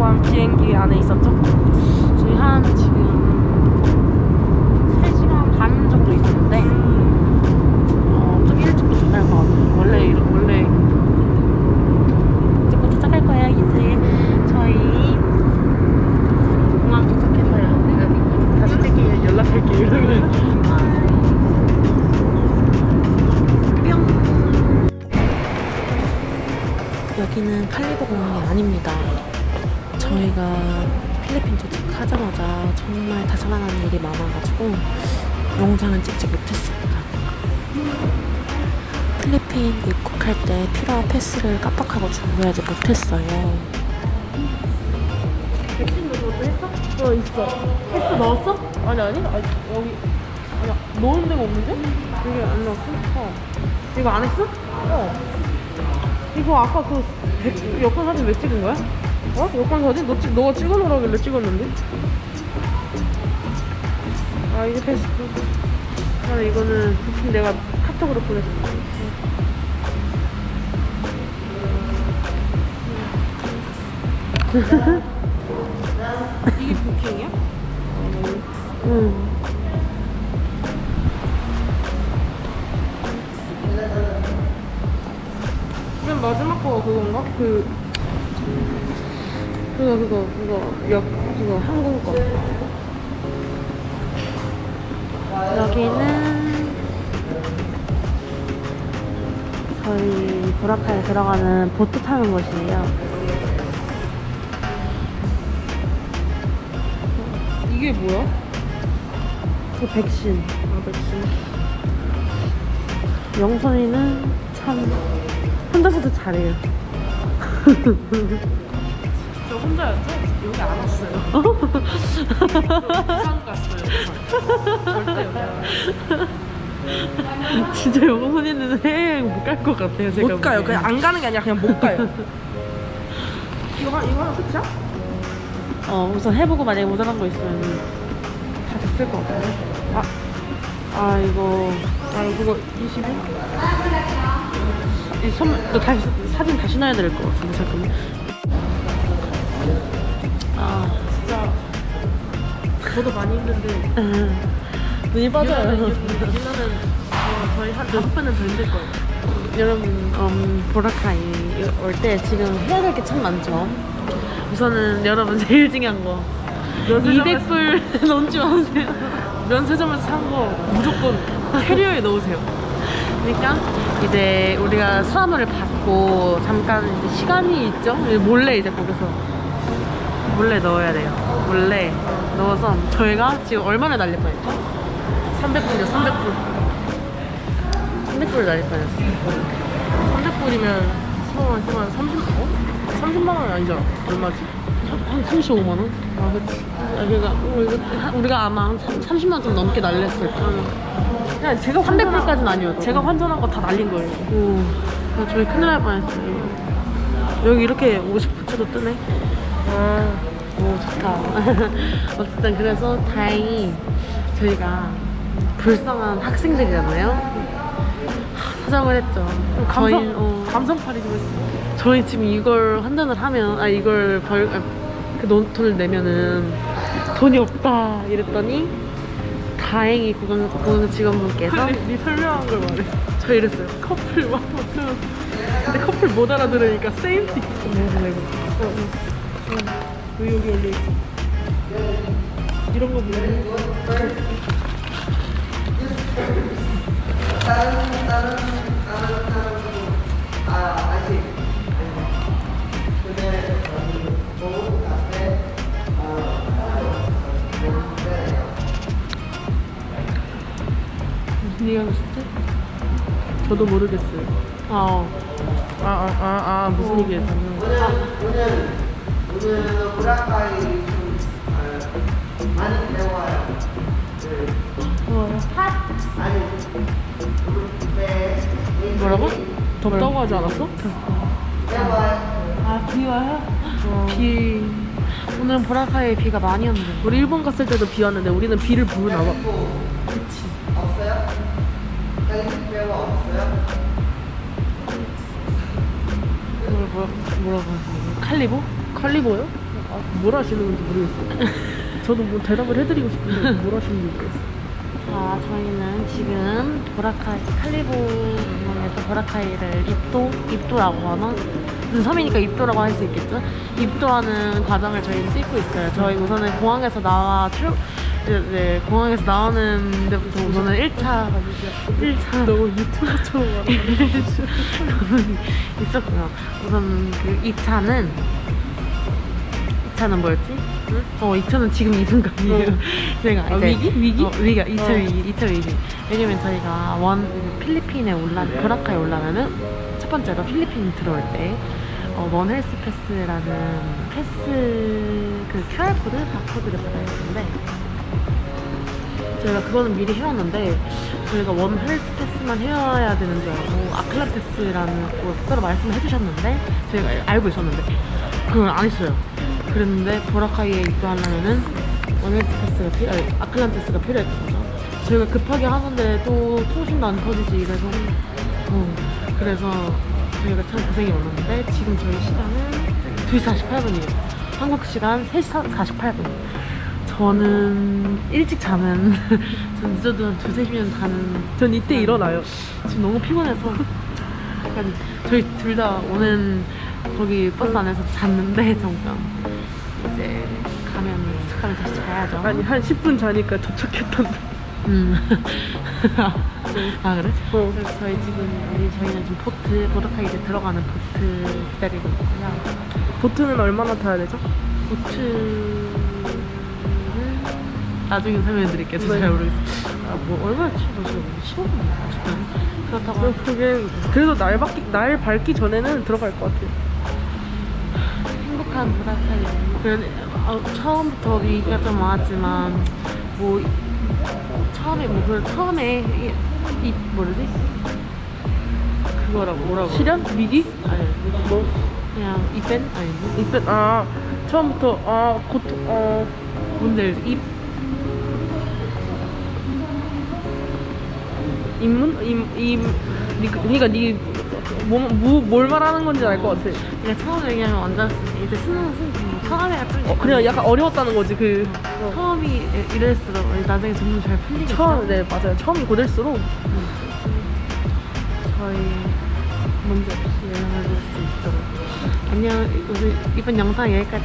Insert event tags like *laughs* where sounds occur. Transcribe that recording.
동안 비행기 안에 있었죠? 저희 한 지금 3시간 반 정도 있었는데 어, 좀 일찍 도착할 것 같아요. 원래 원 도착하자마자 정말 다사다난 일이 많아가지고 영상은 찍지 못했습니다. 필리핀 입국할 때 필요한 패스를 깜빡하고 준비하지 못했어요. 백신 넣은 것도 했어? 어 있어. 했어 넣었어? 아니 아니 아니 여기 아니 넣은 데가 없는데? 여기 안 넣었어? 어. 이거 안 했어? 어. 이거 아까 그 백- 여권 사진 왜 찍은 거야? 어? 여권 사진? 너 찍, 너가 찍어놓으라길래 찍었는데? 아 이게 패스. 아 이거는 부품 내가 카톡으로 보냈어. 이게 부킹이야? 응. 맨 마지막 거가 그건가? 그 그거 그거 그거 역 그거 항공 거. 여기는 저희 보라카에 들어가는 보트 타는 곳이에요. 이게 뭐야? 그 백신. 아 백신. 영선이는 참 혼자서도 잘해요. *laughs* 저 혼자였죠? 여기 안 왔어요. *laughs* 부산 갔어요. 절대 여기 안 왔어요. 진짜 영선이는 해외여행 못 갈 것 같아요. 제가 못 가요. 보기엔. 그냥 안 가는 게 아니라 그냥 못 가요. *laughs* 이거 하, 이거 하나 끝이야? 어 우선 해보고 만약에 모자란 거 있으면 다 됐을 것 같은데. 아, 아 이거 아 그거 21? 이 선물 너 다시 사진 다시 넣어야 될 것 같은데 잠깐만. 저도 많이 힘든데 음, 눈이 빠져요. 어, 저희 한 다섯 번은 더 힘들 거예요. 여러분 음, 보라카이 올 때 지금 해야 될 게 참 많죠. 우선은 여러분 *laughs* 제일 중요한 거 면세점에서 200불 넘지 *laughs* 마세요. 면세점에서 산 거 무조건 캐리어에 넣으세요. 그러니까 이제 우리가 수화물을 받고 잠깐 이제 시간이 있죠. 몰래 이제 거기서 몰래 넣어야 돼요. 몰래 넣어서 저희가 지금 얼마나 날릴 뻔했죠? 300불이요, 300불. 300불 날릴 뻔했어요. 300불이면 10만 10만 30만 원? 30만 원 아니잖아. 얼마지? 한 35만 원? 아, 그치. 아, 그러니까 어, 이거 한- 우리가 아마 한 30만 원 좀 넘게 날렸을 거예요. 그냥 제가 300불까지는 아니어도. 제가 환전한 거 다 날린 거예요. 오, 그래서 저희 큰일 날 뻔했어요. 여기 이렇게 50 붙여도 뜨네. 아, 오 좋다. *laughs* 어쨌든 그래서 다행히 저희가 불쌍한 학생들이잖아요. 하, 사정을 했죠. 감성, 저희 어, 감성팔이 좀 했어. 저희 지금 이걸 환전을 하면 아 이걸 벌 아, 그 돈- 돈을 내면은 돈이 없다 이랬더니 다행히 고강 고강 직원분께서 네, 네 설명한 걸 말해. 저 이랬어요. 커플 막 못하면. 근데 커플 못 알아들으니까 세임티. 내고 내고. 어, 응. 왜 여기 열려 있어? 이런 거 보면 무슨 얘기하고 싶지? 저도 모르겠어요. 아, 아, 아, 아, 아 무슨 얘기했냐면 오늘 오늘 보라카이 좀 아, 많이 배워요. 뭐요? 아니 네 뭐라고? 덥다고 하지 않았어? 배워요. 아, 비 와요? 비. 오늘은 보라카이에 비가 많이 왔는데. 우리 일본 갔을 때도 비 왔는데 우리는 비를 부르나 봐. 그치. 없어요? 여기 배워 없어요? 뭘, 뭐, 뭐라고 하지? 칼리보? 칼리버요? 아, 뭘 하시는 건지 모르겠어요. *laughs* 저도 뭐 대답을 해드리고 싶은데 뭘 하시는지 모르겠어요. 자, 저희는 지금 보라카이, 칼리보에서 보라카이를 입도? 입도라고 하나? 무슨 섬이니까 입도라고 할 수 있겠죠? 입도하는 과정을 저희는 찍고 있어요. 저희 우선은 공항에서 나와, 출, 이제 네, 공항에서 나오는 데부터 우선은 1차, 1차. 너무 유튜버처럼 말하는 *laughs* 있었고요. 우선 그 2차는 2차는 뭐였지? 어 2차는 지금 이 순간이에요. 어. *laughs* 제가 아, 이제 위기? 위기? 어, 위기가 2차 어. 위기, 2차 위기. 왜냐면 저희가 원 필리핀에 올라 보라카에 올라면은 첫 번째로 필리핀 들어올 때 어, 원 헬스 패스라는 패스 그 QR 코드 바코드를 받아야 되는데 저희가 그거는 미리 해왔는데 저희가 원 헬스 패스만 해야 되는 줄 알고 아클란 패스라는 걸 따로 말씀을 해주셨는데 저희가 알고 있었는데 그걸 안 했어요. 그랬는데 보라카이에 입도하려면은 원 헬스 패스가 필요, 아니, 아클란 패스가 필요했던 거죠. 저희가 급하게 하는데 또 통신도 안 터지지 이래서 어, 그래서 저희가 참 고생이 많았는데 지금 저희 시간은 2시 48분이에요. 한국 시간 3시 48분. 저는 일찍 자는, *laughs* 전 늦어도 한 두세 시면 자는. 전 이때 일어나요. 지금 너무 피곤해서. 약간 저희 둘 다 오는 거기 버스 안에서 잤는데, 잠깐. 이제 가면, 도착하면 다시 자야죠. 아니 한 10분 자니까 도착했던데. 음. *laughs* *laughs* 아, 그래? 어. 그래서 저희 지금, 우리 저희는 지금 보트, 보드카 이제 들어가는 보트 기다리고 있고요. 보트는 얼마나 타야 되죠? 보트는 나중에 설명해 드릴게요. 저 네. 잘 모르겠어요. 아, 뭐, 얼마나 치고 지금 15분 그렇다고 어, 그게 그래도 날 밝기 날 밝기 전에는 들어갈 것 같아요. 행복한 보라카이 그런 어, 처음부터 위기가 좀 많았지만 뭐 처음에 뭐그 처음에 이, 이 뭐지? 그거라고 뭐라고? 시련 위기 아니 뭐? 그냥 이벤 아니 뭐 이때 아 처음부터 아 고통 어 뭔데 입? 입문? 임임 그러니까 니 뭐 뭘 말하는 건지 알 것 같아. 그냥 처음에 얘기하면 완전 이제 쓰는 쓰는 처음에 좀 어, 그냥 약간 어려웠다는 거지 그. 처음이 이럴수록 나중에 점점 잘 풀리겠죠. 처음 네 맞아요. 처음이 고될수록. 저희 문제 없이 연락을 줄수 있도록. 안녕 우리 이번 영상 여기까지